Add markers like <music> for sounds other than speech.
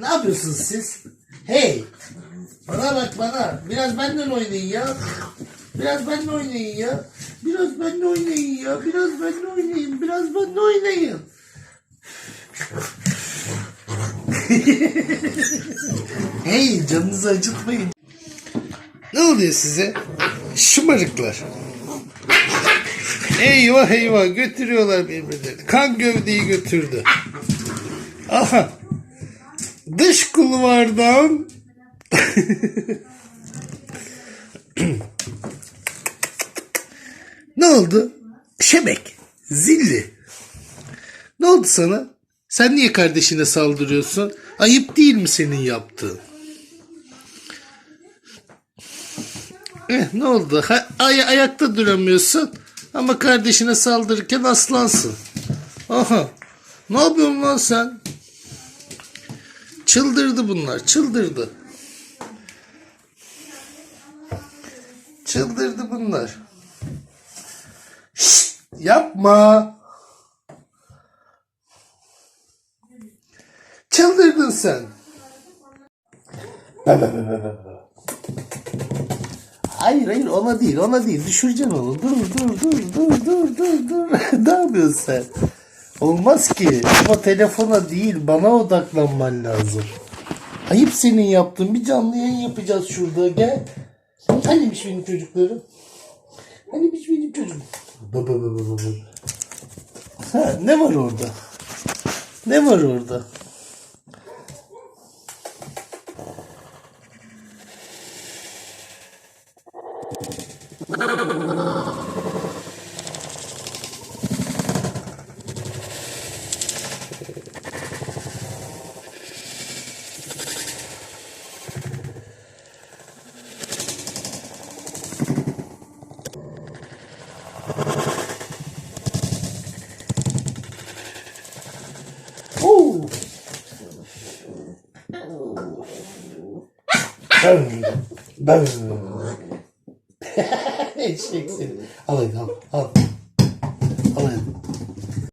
Ne yapıyorsunuz siz? Hey! Bana bak bana. Biraz benden oynayın ya. Biraz benimle oynayın ya. Biraz benimle oynayın ya. Biraz benimle oynayın. Biraz benimle oynayın. <laughs> hey canınızı acıtmayın. Ne oluyor size? Şımarıklar. Eyvah eyvah götürüyorlar birbirlerini. Kan gövdeyi götürdü. Aha. Dış kulvardan ne oldu? Şebek. Zilli. Ne oldu sana? Sen niye kardeşine saldırıyorsun? Ayıp değil mi senin yaptığın? Eh, ne oldu? Ha, ay- ayakta duramıyorsun ama kardeşine saldırırken aslansın. Aha. Ne yapıyorsun lan sen? Çıldırdı bunlar. Çıldırdı. Çıldırdı bunlar. Şşt, yapma. Çıldırdın sen. Hayır hayır ona değil ona değil düşüreceksin onu. Dur dur dur dur dur dur dur. <laughs> ne yapıyorsun sen? Olmaz ki. Ama telefona değil bana odaklanman lazım. Ayıp senin yaptığın bir canlı yayın yapacağız şurada gel. Hanimiş benim çocuklarım? Hanimiş benim çocuğum? Baba baba baba. Ha, ne var orada? Ne var orada? Ben, ben. <laughs> Eşek seni. Al al, al. Al hadi.